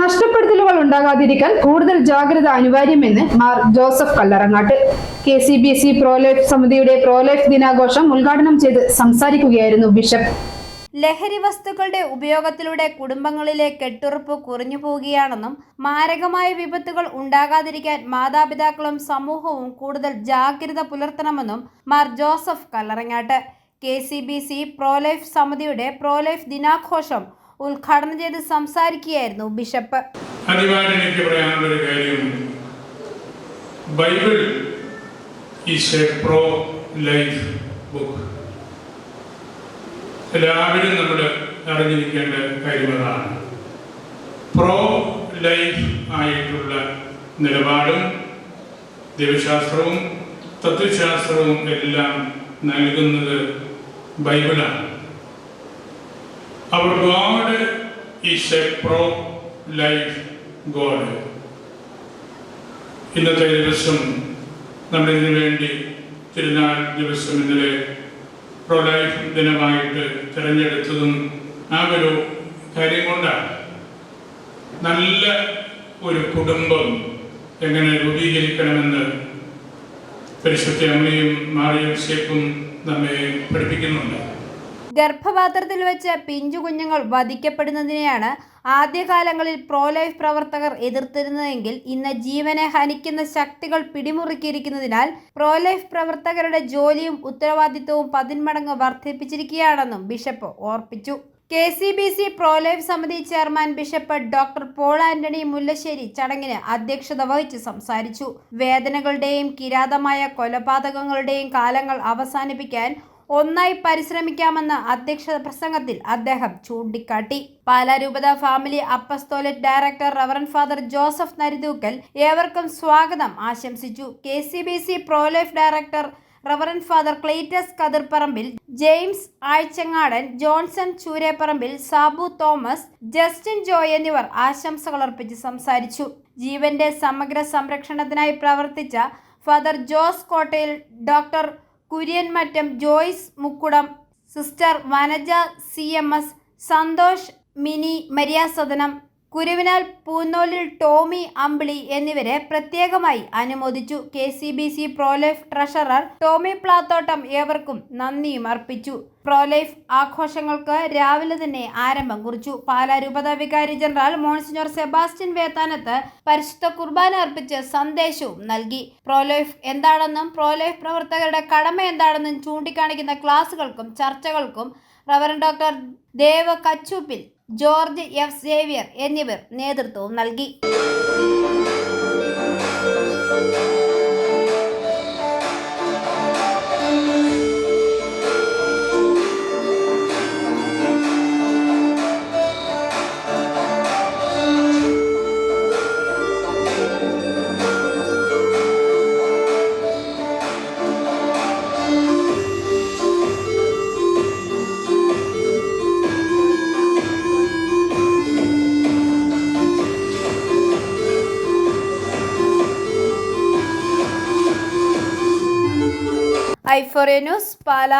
നഷ്ടപ്പെടുത്തലുകൾ ഉണ്ടാകാതിരിക്കാൻ കൂടുതൽ ജാഗ്രത അനിവാര്യമെന്ന് Mar Joseph Kallarangatt. K C B C prolife സമിതിയുടെ പ്രോലൈഫ് ദിനാഘോഷം ഉദ്ഘാടനം ചെയ്ത് സംസാരിക്കുകയായിരുന്നു ബിഷപ്പ്. ലഹരി വസ്തുക്കളുടെ ഉപയോഗത്തിലൂടെ കുടുംബങ്ങളിലെ കെട്ടുറപ്പ് കുറഞ്ഞു പോവുകയാണെന്നും മാരകമായ വിപത്തുകൾ ഉണ്ടാകാതിരിക്കാൻ മാതാപിതാക്കളും സമൂഹവും കൂടുതൽ ജാഗ്രത പുലർത്തണമെന്നും Mar Joseph Kallarangatt. K C B C prolife സമിതിയുടെ പ്രോലൈഫ് ദിനാഘോഷം ഉദ്ഘാടനം ചെയ്ത് സംസാരിക്കുകയായിരുന്നു ബിഷപ്പ്. ആദ്യമായിട്ട് എനിക്ക് പറയാനുള്ളൊരു കാര്യം. Bible is a pro life book. എല്ലാവരും നമ്മൾ അറിഞ്ഞിരിക്കേണ്ട കാര്യങ്ങളാണ് പ്രോ ലൈഫ് ആയിട്ടുള്ള നിലപാടും ദൈവശാസ്ത്രവും തത്വശാസ്ത്രവും എല്ലാം നൽകുന്നത് ബൈബിളാണ്. അവർ god is a pro life god ഇന്നത്തെ ദിവസം നമ്മൾ ഇതിനു വേണ്ടി തിരുനാൾ ദിവസം ഇന്നലെ പ്രോ ലൈഫ് ദിനമായിട്ട് തിരഞ്ഞെടുത്തതും ആ ഒരു കാര്യം കൊണ്ടാണ്. നല്ല ഒരു കുടുംബം എങ്ങനെ രൂപീകരിക്കണമെന്ന് പരിശുദ്ധ അമ്മയും മാറിയും സേപ്പും നമ്മെ പഠിപ്പിക്കുന്നുണ്ട്. ഗർഭപാത്രത്തിൽ വെച്ച് പിഞ്ചു കുഞ്ഞുങ്ങൾ വധിക്കപ്പെടുന്നതിനെയാണ് ആദ്യകാലങ്ങളിൽ പ്രോലൈഫ് പ്രവർത്തകർ എതിർത്തിരുന്നതെങ്കിൽ ഇന്ന് ജീവനെ ഹനിക്കുന്ന ശക്തികൾ പിടിമുറുക്കിയിരിക്കുന്നതിനാൽ പ്രോലൈഫ് പ്രവർത്തകരുടെ ജോലിയും ഉത്തരവാദിത്വവും പതിന്മടങ്ങ് വർദ്ധിപ്പിച്ചിരിക്കുകയാണെന്നും bishop ഓർപ്പിച്ചു. K C B C prolife സമിതി chairman bishop doctor Paul Antony Mullassery ചടങ്ങിന് അധ്യക്ഷത വഹിച്ച് സംസാരിച്ചു. വേദനകളുടെയും കിരാതമായ കൊലപാതകങ്ങളുടെയും കാലങ്ങൾ അവസാനിപ്പിക്കാൻ ഒന്നായി പരിശ്രമിക്കാമെന്ന് അധ്യക്ഷ പ്രസംഗത്തിൽ അദ്ദേഹം ചൂണ്ടിക്കാട്ടി. പാലാരൂപത family apostolate director reverend father Joseph Narithookil ഏവർക്കും സ്വാഗതം ആശംസിച്ചു. K C B C prolife director reverend father Cletus Kathirparambil James Azhchangadan Johnson Choorapparambil Sabu Thomas Justin Joy എന്നിവർ ആശംസകൾ അർപ്പിച്ച് സംസാരിച്ചു. ജീവന്റെ സമഗ്ര സംരക്ഷണത്തിനായി പ്രവർത്തിച്ച father Jose Kottayil doctor Kurianmattam Joyce Mukkudam sister Vanaja C M S Santhosh Mini Mariyasadanam Kuruvinal Poonnolil Tommy Ambili എന്നിവരെ പ്രത്യേകമായി അനുമോദിച്ചു. K C B C prolife treasurer Tommy Plathottam ഏവർക്കും നന്ദിയും അർപ്പിച്ചു. പ്രോലൈഫ് ആഘോഷങ്ങൾക്ക് രാവിലെ തന്നെ ആരംഭം കുറിച്ചു. പാലാ രൂപത വികാരി ജനറൽ മോൺസിനോർ സെബാസ്റ്റ്യൻ വേത്താനത്ത് പരിശുദ്ധ കുർബാന അർപ്പിച്ച് സന്ദേശവും നൽകി. പ്രോലൈഫ് എന്താണെന്നും പ്രോലൈഫ് പ്രവർത്തകരുടെ കടമ എന്താണെന്നും ചൂണ്ടിക്കാണിക്കുന്ന ക്ലാസുകൾക്കും ചർച്ചകൾക്കും reverend doctor Deva Kachuppil George F. Xavier എന്നിവർ നേതൃത്വവും നൽകി. ഐഫോറിയ ന്യൂസ് പാല